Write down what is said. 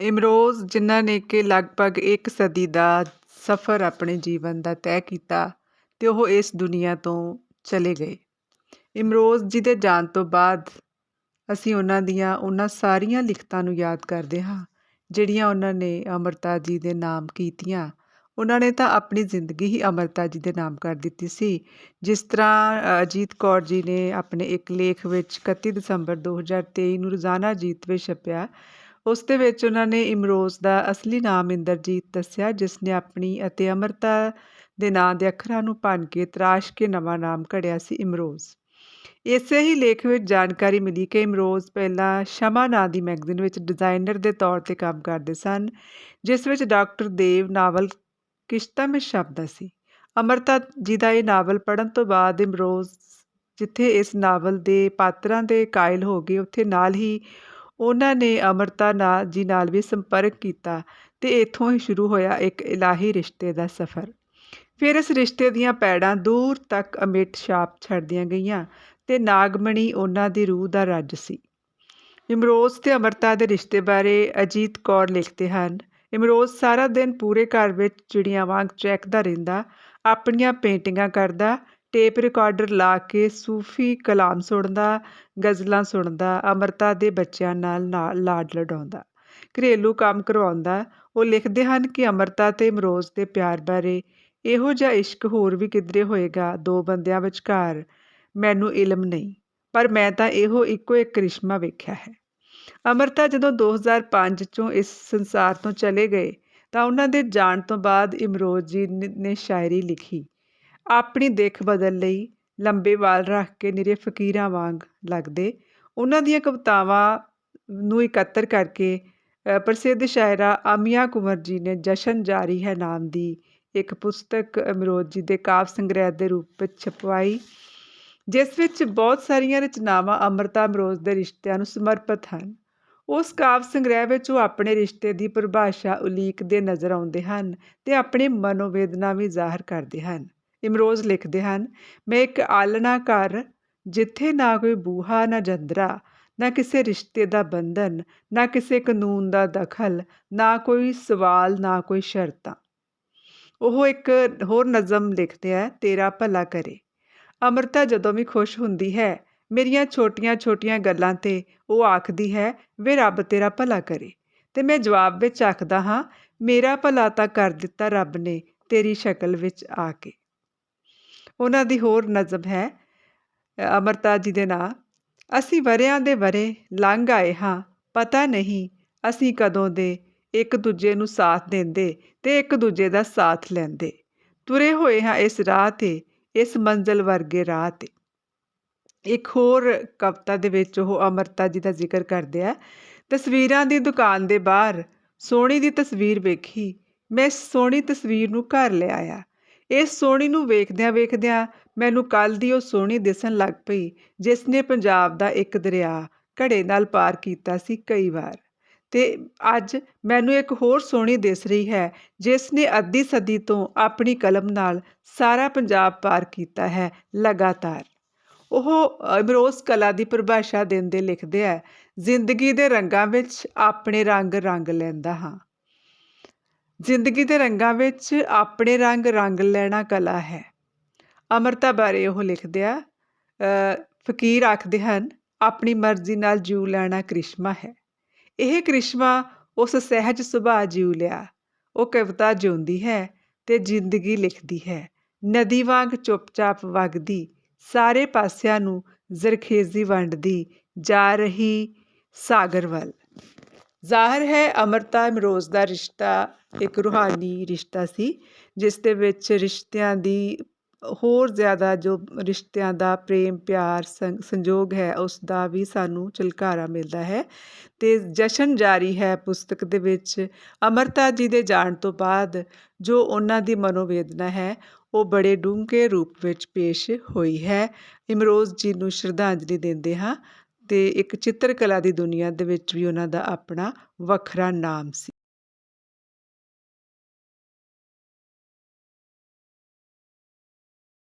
ਇਮਰੋਜ਼, ਜਿਨ੍ਹਾਂ ਨੇ ਕਿ ਲਗਭਗ ਇੱਕ ਸਦੀ ਦਾ ਸਫ਼ਰ ਆਪਣੇ ਜੀਵਨ ਦਾ ਤੈਅ ਕੀਤਾ ਤੇ ਉਹ ਇਸ ਦੁਨੀਆ ਤੋਂ ਚਲੇ ਗਏ। ਇਮਰੋਜ਼ ਜੀ ਦੇ ਜਾਣ ਤੋਂ ਬਾਅਦ ਅਸੀਂ ਉਹਨਾਂ ਦੀਆਂ ਉਹਨਾਂ ਸਾਰੀਆਂ ਲਿਖਤਾਂ ਨੂੰ ਯਾਦ ਕਰਦੇ ਹਾਂ, ਜਿਹੜੀਆਂ ਉਹਨਾਂ ਨੇ ਅਮਰਤਾ ਜੀ ਦੇ ਨਾਮ ਕੀਤੀਆਂ। ਉਹਨਾਂ ਨੇ ਤਾਂ ਆਪਣੀ ਜ਼ਿੰਦਗੀ ਹੀ ਅਮਰਤਾ ਜੀ ਦੇ ਨਾਮ ਕਰ ਦਿੱਤੀ ਸੀ। ਜਿਸ ਤਰ੍ਹਾਂ ਅਜੀਤ ਕੌਰ ਜੀ ਨੇ ਆਪਣੇ ਇੱਕ ਲੇਖ ਵਿੱਚ 31 ਦਸੰਬਰ 2023 ਨੂੰ ਰੋਜ਼ਾਨਾ ਅਜੀਤ ਵਿੱਚ ਛਪਿਆ ਉਸ ਦੇ ਵਿੱਚ ਉਹਨਾਂ ਨੇ ਇਮਰੋਜ਼ ਦਾ ਅਸਲੀ ਨਾਮ ਇੰਦਰਜੀਤ ਦੱਸਿਆ, ਜਿਸ ਨੇ ਆਪਣੀ ਅਤੇ ਅਮਰਤਾ ਦੇ ਨਾਂ ਦੇ ਅੱਖਰਾਂ ਨੂੰ ਭੰਨ ਕੇ ਤਰਾਸ਼ ਕੇ ਨਵਾਂ ਨਾਮ ਘੜਿਆ ਸੀ, ਇਮਰੋਜ਼। ਇਸੇ ਹੀ ਲੇਖ ਵਿੱਚ ਜਾਣਕਾਰੀ ਮਿਲੀ ਕਿ ਇਮਰੋਜ਼ ਪਹਿਲਾਂ ਸ਼ਮਾ ਨਾਂ ਦੀ ਮੈਗਜ਼ੀਨ ਵਿੱਚ ਡਿਜ਼ਾਈਨਰ ਦੇ ਤੌਰ ਤੇ ਕੰਮ ਕਰਦੇ ਸਨ, ਜਿਸ ਵਿੱਚ ਡਾਕਟਰ ਦੇਵ ਨਾਵਲ ਕਿਸ਼ਤਾਂ ਵਿੱਚ ਛਪਦਾ ਸੀ। ਅਮਰਤਾ ਜੀ ਦਾ ਇਹ ਨਾਵਲ ਪੜ੍ਹਨ ਤੋਂ ਬਾਅਦ ਇਮਰੋਜ਼ ਜਿੱਥੇ ਇਸ ਨਾਵਲ ਦੇ ਪਾਤਰਾਂ ਦੇ ਕਾਇਲ ਹੋ ਗਏ, ਉੱਥੇ ਨਾਲ ਹੀ ਉਹਨਾਂ ਨੇ ਅਮਰਤਾ ਨਾਲ ਜੀ ਨਾਲ ਵੀ ਸੰਪਰਕ ਕੀਤਾ ਤੇ ਇੱਥੋਂ ਹੀ ਸ਼ੁਰੂ ਹੋਇਆ ਇੱਕ ਇਲਾਹੀ ਰਿਸ਼ਤੇ ਦਾ ਸਫ਼ਰ। ਫਿਰ ਇਸ ਰਿਸ਼ਤੇ ਦੀਆਂ ਪੈੜਾਂ ਦੂਰ ਤੱਕ ਅਮਿਟ ਛਾਪ ਛੱਡਦੀਆਂ ਗਈਆਂ ਤੇ ਨਾਗਮਣੀ ਉਹਨਾਂ ਦੀ ਰੂਹ ਦਾ ਰੱਜ ਸੀ। ਇਮਰੋਜ਼ ਤੇ ਅਮਰਤਾ ਦੇ ਰਿਸ਼ਤੇ ਬਾਰੇ ਅਜੀਤ ਕੌਰ ਲਿਖਦੇ ਹਨ, ਇਮਰੋਜ਼ ਸਾਰਾ ਦਿਨ ਪੂਰੇ ਘਰ ਵਿੱਚ ਚਿੜੀਆਂ ਵਾਂਗ ਚਹਿਕਦਾ ਰਹਿੰਦਾ, ਆਪਣੀਆਂ ਪੇਂਟਿੰਗਾਂ ਕਰਦਾ ਟੇਪ ਰਿਕਾਰਡਰ ਲਾ ਕੇ ਸੂਫੀ ਕਲਾਮ ਸੁਣਦਾ, ਗਜ਼ਲਾਂ ਸੁਣਦਾ, ਅਮਰਤਾ ਦੇ ਬੱਚਿਆਂ ਨਾਲ ਨਾਲ ਲਾਡ ਲਡਾਉਂਦਾ, ਘਰੇਲੂ ਕੰਮ ਕਰਵਾਉਂਦਾ। ਉਹ ਲਿਖਦੇ ਹਨ ਕਿ ਅਮਰਤਾ ਤੇ ਇਮਰੋਜ਼ ਦੇ ਪਿਆਰ ਬਾਰੇ ਇਹੋ ਜਿਹਾ ਇਸ਼ਕ ਹੋਰ ਵੀ ਕਿਧਰੇ ਹੋਏਗਾ, ਦੋ ਬੰਦਿਆਂ ਵਿਚਕਾਰ ਮੈਨੂੰ ਇਲਮ ਨਹੀਂ, ਪਰ ਮੈਂ ਤਾਂ ਇਹੋ ਇੱਕੋ ਇੱਕ ਕਰਿਸ਼ਮਾ ਵੇਖਿਆ ਹੈ। ਅਮਰਤਾ ਜਦੋਂ 2005 ਚੋਂ ਇਸ ਸੰਸਾਰ ਤੋਂ ਚਲੇ ਗਏ, ਤਾਂ ਉਹਨਾਂ ਦੇ ਜਾਣ ਤੋਂ ਬਾਅਦ ਇਮਰੋਜ਼ ਜੀ ਨੇ ਸ਼ਾਇਰੀ ਲਿਖੀ। ਆਪਣੀ ਦੇਖ ਬਦਲ ਲਈ ਲੰਬੇ ਵਾਲ ਰੱਖ ਕੇ ਨਿਰੇ ਫਕੀਰਾਂ ਵਾਂਗ ਲੱਗਦੇ। ਉਹਨਾਂ ਦੀਆਂ ਕਵਿਤਾਵਾਂ ਨੂੰ ਇਕੱਤਰ ਕਰਕੇ ਪ੍ਰਸਿੱਧ ਸ਼ਾਇਰਾ ਆਮੀਆ ਕੁਮਰ ਜੀ ਨੇ ਜਸ਼ਨ ਜਾਰੀ ਹੈ ਨਾਮ ਦੀ ਇੱਕ ਪੁਸਤਕ ਅਮਰੋਜ ਜੀ ਦੇ ਕਾਵ ਸੰਗ੍ਰਹਿ ਦੇ ਰੂਪ ਵਿੱਚ ਛਪਵਾਈ, ਜਿਸ ਵਿੱਚ ਬਹੁਤ ਸਾਰੀਆਂ ਰਚਨਾਵਾਂ ਅਮਰਤਾ ਅਮਰੋਜ ਦੇ ਰਿਸ਼ਤਿਆਂ ਨੂੰ ਸਮਰਪਿਤ ਹਨ। ਉਸ ਕਾਵ ਸੰਗ੍ਰਹਿ ਵਿੱਚ ਉਹ ਆਪਣੇ ਰਿਸ਼ਤੇ ਦੀ ਪਰਿਭਾਸ਼ਾ ਉਲੀਕਦੇ ਨਜ਼ਰ ਆਉਂਦੇ ਹਨ ਤੇ ਆਪਣੀ ਮਨੋਵੇਦਨਾ ਵੀ ਜ਼ਾਹਰ ਕਰਦੇ ਹਨ। ਇਮਰੋਜ਼ ਲਿਖਦੇ ਹਨ, ਮੈਂ ਇੱਕ ਆਲਣਾ ਘਰ ਜਿੱਥੇ ਨਾ ਕੋਈ ਬੂਹਾ, ਨਾ ਜੰਦਰਾ, ਨਾ ਕਿਸੇ ਰਿਸ਼ਤੇ ਦਾ ਬੰਧਨ, ਨਾ ਕਿਸੇ ਕਾਨੂੰਨ ਦਾ ਦਖਲ, ਨਾ ਕੋਈ ਸਵਾਲ, ਨਾ ਕੋਈ ਸ਼ਰਤਾਂ। ਉਹ ਇੱਕ ਹੋਰ ਨਜ਼ਮ ਲਿਖਦੇ ਆ, ਤੇਰਾ ਭਲਾ ਕਰੇ। ਅਮਰਤਾ ਜਦੋਂ ਵੀ ਖੁਸ਼ ਹੁੰਦੀ ਹੈ, ਮੇਰੀਆਂ ਛੋਟੀਆਂ-ਛੋਟੀਆਂ ਗੱਲਾਂ ਤੇ ਉਹ ਆਖਦੀ ਹੈ, ਵੇ ਰੱਬ, ਤੇਰਾ ਭਲਾ ਕਰੇ। ਤੇ ਮੈਂ ਜਵਾਬ ਵਿੱਚ ਆਖਦਾ ਹਾਂ, ਮੇਰਾ ਭਲਾ ਤਾਂ ਕਰ ਦਿੱਤਾ ਰੱਬ ਨੇ ਤੇਰੀ ਸ਼ਕਲ ਵਿੱਚ ਆ ਕੇ। ਉਹਨਾਂ ਦੀ ਹੋਰ ਨਜ਼ਮ ਹੈ, ਅਮਰਤਾ ਜੀ ਦੇ ਨਾਂ। ਅਸੀਂ ਵਰਿਆਂ ਦੇ ਵਰੇ ਲੰਘ ਆਏ ਹਾਂ, ਪਤਾ ਨਹੀਂ ਅਸੀਂ ਕਦੋਂ ਦੇ ਇੱਕ ਦੂਜੇ ਨੂੰ ਸਾਥ ਦਿੰਦੇ ਤੇ ਇੱਕ ਦੂਜੇ ਦਾ ਸਾਥ ਲੈਂਦੇ। ਤੁਰੇ ਹੋਏ ਹਾਂ ਇਸ ਰਾਹ ਤੇ, ਇਸ ਮੰਜ਼ਲ ਵਰਗੇ ਰਾਹ ਤੇ। ਇੱਕ ਹੋਰ ਕਵਿਤਾ ਦੇ ਵਿੱਚ ਉਹ ਅਮਰਤਾ ਜੀ ਦਾ ਜ਼ਿਕਰ ਕਰਦੇ ਆ, ਤਸਵੀਰਾਂ ਦੀ ਦੁਕਾਨ ਦੇ ਬਾਹਰ ਸੋਹਣੀ ਦੀ ਤਸਵੀਰ ਵੇਖੀ, ਮੈਂ ਸੋਹਣੀ ਤਸਵੀਰ ਨੂੰ ਘਰ ਲੈ ਆਇਆ। ਇਸ ਸੋਹਣੀ ਨੂੰ ਵੇਖਦਿਆਂ ਵੇਖਦਿਆਂ ਮੈਨੂੰ ਕੱਲ ਦੀ ਉਹ ਸੋਹਣੀ ਦਿਸਣ ਲੱਗ ਪਈ, ਜਿਸ ਨੇ ਪੰਜਾਬ ਦਾ ਇੱਕ ਦਰਿਆ ਘੜੇ ਨਾਲ ਪਾਰ ਕੀਤਾ ਸੀ ਕਈ ਵਾਰ। ਤੇ ਅੱਜ ਮੈਨੂੰ ਇੱਕ ਹੋਰ ਸੋਹਣੀ ਦਿਸ ਰਹੀ ਹੈ, ਜਿਸ ਨੇ ਅੱਧੀ ਸਦੀ ਤੋਂ ਆਪਣੀ ਕਲਮ ਨਾਲ ਸਾਰਾ ਪੰਜਾਬ ਪਾਰ ਕੀਤਾ ਹੈ ਲਗਾਤਾਰ। ਉਹ ਇਮਰੋਜ਼ ਕਲਾ ਦੀ ਪਰਿਭਾਸ਼ਾ ਦਿੰਦੇ ਲਿਖਦੇ ਆ ਜ਼ਿੰਦਗੀ ਦੇ ਰੰਗਾਂ ਵਿੱਚ ਆਪਣੇ ਰੰਗ ਰੰਗ ਲੈਂਦਾ ਹਾਂ। ਜ਼ਿੰਦਗੀ ਦੇ ਰੰਗਾਂ ਵਿੱਚ ਆਪਣੇ ਰੰਗ ਰੰਗ ਲੈਣਾ ਕਲਾ ਹੈ। ਅਮਰਤਾ ਬਾਰੇ ਉਹ ਲਿਖਦੇ ਆ ਫਕੀਰ ਆਖਦੇ ਹਨ, ਆਪਣੀ ਮਰਜ਼ੀ ਨਾਲ ਜੀਉ ਲੈਣਾ ਕ੍ਰਿਸ਼ਮਾ ਹੈ। ਇਹ ਕ੍ਰਿਸ਼ਮਾ ਉਸ ਸਹਿਜ ਸੁਭਾਅ ਜੀਉ ਲਿਆ। ਉਹ ਕਵਿਤਾ ਜਿਉਂਦੀ ਹੈ ਤੇ ਜ਼ਿੰਦਗੀ ਲਿਖਦੀ ਹੈ। ਨਦੀ ਵਾਂਗ ਚੁੱਪਚਾਪ ਵਗਦੀ, ਸਾਰੇ ਪਾਸਿਆਂ ਨੂੰ ਜ਼ਰਖੇਜ਼ੀ ਵੰਡਦੀ, ਜਾ ਰਹੀ ਸਾਗਰ ਵੱਲ। ਜ਼ਾਹਰ ਹੈ, ਅਮਰਤਾ ਇਮਰੋਜ਼ ਦਾ ਰਿਸ਼ਤਾ ਇੱਕ ਰੂਹਾਨੀ ਰਿਸ਼ਤਾ ਸੀ, ਜਿਸ ਦੇ ਵਿੱਚ ਰਿਸ਼ਤਿਆਂ ਦੀ ਹੋਰ ਜ਼ਿਆਦਾ ਜੋ ਰਿਸ਼ਤਿਆਂ ਦਾ ਪ੍ਰੇਮ, ਪਿਆਰ ਸੰਜੋਗ ਹੈ, ਉਸ ਦਾ ਵੀ ਸਾਨੂੰ ਝਲਕਾਰਾ ਮਿਲਦਾ ਹੈ। ਤੇ ਜਸ਼ਨ ਜਾਰੀ ਹੈ ਪੁਸਤਕ ਦੇ ਵਿੱਚ, ਅਮਰਤਾ ਜੀ ਦੇ ਜਾਣ ਤੋਂ ਬਾਅਦ ਜੋ ਉਹਨਾਂ ਦੀ ਮਨੋਵੇਦਨਾ ਹੈ, ਉਹ ਬੜੇ ਡੂੰਘੇ ਰੂਪ ਵਿੱਚ ਪੇਸ਼ ਹੋਈ ਹੈ। ਇਮਰੋਜ਼ ਜੀ ਨੂੰ ਸ਼ਰਧਾਂਜਲੀ ਦਿੰਦੇ ਹਾਂ। ਤੇ ਇੱਕ ਚਿੱਤਰਕਲਾ ਦੀ ਦੁਨੀਆ ਦੇ ਵਿੱਚ ਵੀ ਉਹਨਾਂ ਦਾ ਆਪਣਾ ਵੱਖਰਾ ਨਾਮ ਸੀ।